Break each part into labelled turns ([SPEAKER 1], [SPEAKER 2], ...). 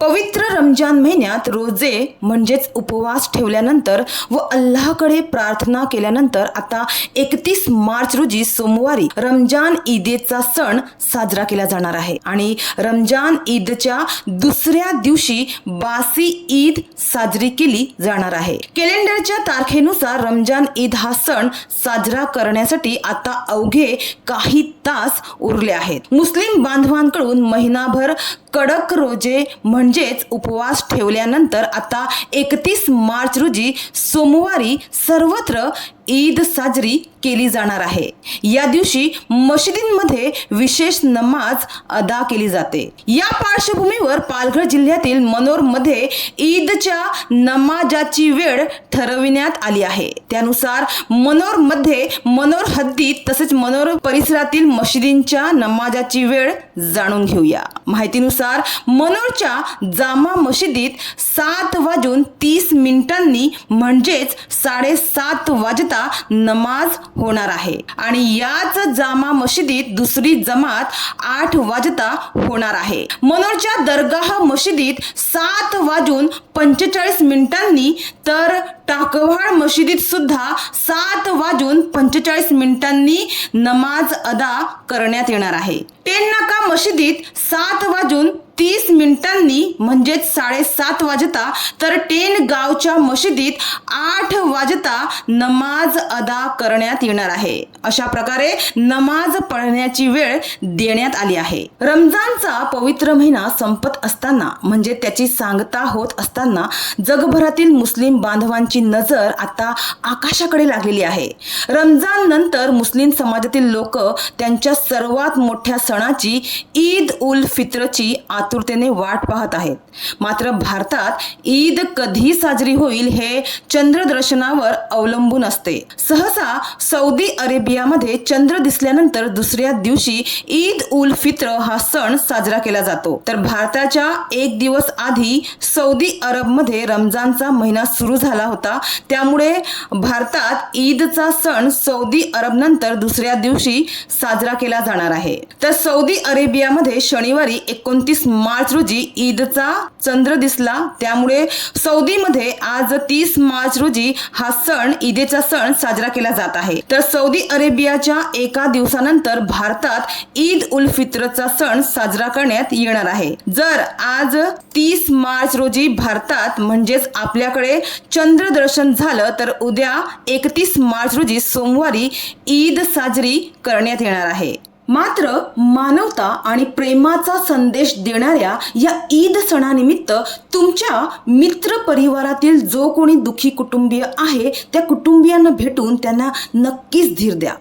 [SPEAKER 1] पवित्र रमजान महिन्यात रोजे म्हणजेच उपवास ठेवल्यानंतर व अल्लाहकडे प्रार्थना केल्यानंतर आता एकतीस मार्च रोजी सोमवारी रमजान ईदेचा सण साजरा केला जाणार आहे. आणि रमजान ईदच्या दुसऱ्या दिवशी बासी ईद साजरी केली जाणार आहे. कॅलेंडरच्या तारखेनुसार रमजान ईद हा सण साजरा करण्यासाठी आता अवघे काही तास उरले आहेत. मुस्लिम बांधवांकडून महिनाभर कडक रोजे म्हणजेच उपवास ठेवल्यानंतर आता एकतीस मार्च रोजी सोमवारी सर्वत्र ईद साजरी केली जाणार आहे. या दिवशी मशिदींमध्ये विशेष नमाज अदा केली जाते. या पार्श्वभूमीवर पालघर जिल्ह्यातील मनोरमध्ये ईदच्या नमाजाची वेळ ठरविण्यात आली आहे. त्यानुसार मनोरमध्ये मनोर हद्दीत तसेच मनोर परिसरातील मशिदींच्या नमाजाची वेळ जाणून घेऊया. माहितीनुसार मनोरच्या जामा मशिदीत सात वाजून तीस मिनिटांनी म्हणजेच साडेसात वाजता नमाज होणार आहे. आणि याच जामा मशिदीत दुसरी जमात आठ वाजता होणार आहे. मनोरच्या दरगाह मशिदीत सात वाजून पंचेचाळीस मिनिटांनी तर टाकवाड मशिदीत सुद्धा सात वाजून पंचेचाळीस मिनिटांनी नमाज अदा करण्यात येणार आहे. टेन नाका मशिदीत सात वाजून तीस मिनिटांनी म्हणजेच साडेसात वाजता तर टेन गावच्या मशिदीत आठ वाजता नमाज अदा करण्यात येणार आहे. अशा प्रकारे नमाज पळण्याची वेळ देण्यात आली आहे. रमजानचा पवित्र महिना संपत असताना म्हणजे त्याची सांगता होत असताना जगभरातील मुस्लिम बांधवांची नजर आता आकाशाकडे लागलेली आहे. रमजान नंतर मुस्लिम समाजातील लोक त्यांच्या सर्वात मोठ्या सणाची ईद उल फित्रची आतुरतेने वाट पाहत आहेत. मात्र भारतात ईद कधी साजरी होईल हे चंद्रदर्शनावर अवलंबून असते. सहसा सौदी अरेबियामध्ये चंद्र दिसल्यानंतर दुसऱ्या दिवशी ईद उल फित्र हा सण साजरा केला जातो. तर भारताच्या एक दिवस आधी सौदी अरबमध्ये रमजानचा महिना सुरू झाला होता. त्यामुळे भारतात ईदचा सण सौदी अरब नंतर दुसऱ्या दिवशी साजरा केला जाणार आहे. तर सौदी अरेबियामध्ये शनिवारी एकोणतीस मार्च रोजी ईदचा चंद्र दिसला. त्यामुळे सौदीमध्ये आज तीस मार्च रोजी हा सण ईदेचा सण साजरा केला जात आहे. तर सौदी अरेबियाच्या एका दिवसानंतर भारतात ईद उल फित्रचा सण साजरा करण्यात येणार आहे. जर आज तीस मार्च रोजी भारतात म्हणजेच आपल्याकडे चंद्रदर्शन झालं तर उद्या एकतीस मार्च रोजी सोमवारी ईद साजरी करण्यात येणार आहे. मात्र मानवता आणि प्रेमाचा संदेश देणाऱ्या या ईद सणानिमित्त तुमच्या मित्र परिवारातील जो कोणी दुखी कुटुंबीय आहे त्या कुटुंबियांना भेटून त्यांना नक्कीच धीर द्या.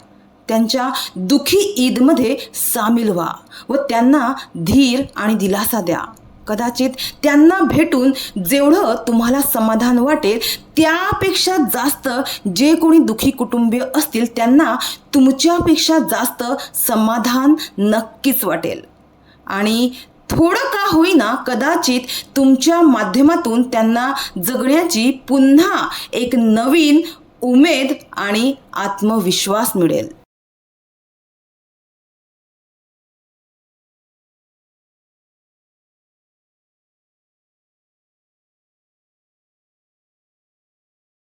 [SPEAKER 1] त्यांच्या दुखी ईदमध्ये सामील व्हा व त्यांना धीर आणि दिलासा द्या. कदाचित त्यांना भेटून जेवढं तुम्हाला समाधान वाटेल त्यापेक्षा जास्त जे कोणी दुखी कुटुंबीय असतील त्यांना तुमच्यापेक्षा जास्त समाधान नक्कीच वाटेल. आणि थोडं का होईना कदाचित तुमच्या माध्यमातून त्यांना जगण्याची पुन्हा एक नवीन उमेद आणि आत्मविश्वास मिळेल.